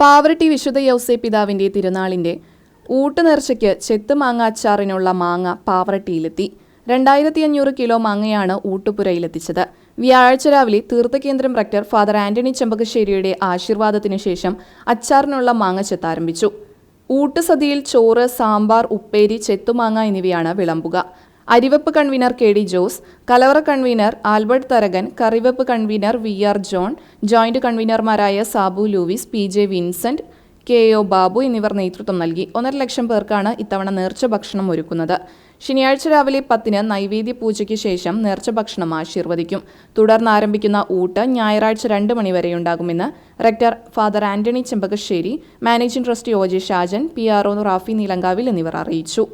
പാവറട്ടി വിശുദ്ധ യൗസേ പിതാവിന്റെ തിരുനാളിന്റെ ഊട്ടുനേർച്ചയ്ക്ക് ചെത്ത് മാങ്ങ അച്ചാറിനുള്ള മാങ്ങ പാവറട്ടിയിലെത്തി രണ്ടായിരത്തി അഞ്ഞൂറ് കിലോ മാങ്ങയാണ് ഊട്ടുപുരയിലെത്തിച്ചത്. വ്യാഴാഴ്ച രാവിലെ തീർത്ഥകേന്ദ്രം റക്ടർ ഫാദർ ആന്റണി ചെമ്പകശ്ശേരിയുടെ ആശീർവാദത്തിനു ശേഷം അച്ചാറിനുള്ള മാങ്ങ ചെത്താരംഭിച്ചു ഊട്ടുസതിയിൽ ചോറ് സാമ്പാർ ഉപ്പേരി ചെത്തുമാങ്ങ എന്നിവയാണ് വിളമ്പുക. അരിവെപ്പ് കൺവീനർ കെ ഡി ജോസ് കലവറ convener Albert Tharakan കറിവെപ്പ് convener V R John joint കൺവീനർമാരായ Sabu Louis P J Vincent K O Babu എന്നിവർ നേതൃത്വം നൽകി. ഒന്നര ലക്ഷം പേർക്കാണ് ഇത്തവണ നേർച്ച ഭക്ഷണം ഒരുക്കുന്നത്. ശനിയാഴ്ച രാവിലെ പത്തിന് നൈവേദ്യ പൂജയ്ക്ക് ശേഷം നേർച്ച ഭക്ഷണം ആശീർവദിക്കും. തുടർന്ന് ആരംഭിക്കുന്ന ഊട്ട് ഞായറാഴ്ച രണ്ട് മണിവരെയുണ്ടാകുമെന്ന് rector father Antony Chempakassery managing trustee O J Shajan P R O Rafi Neelankavil എന്നിവർ അറിയിച്ചു.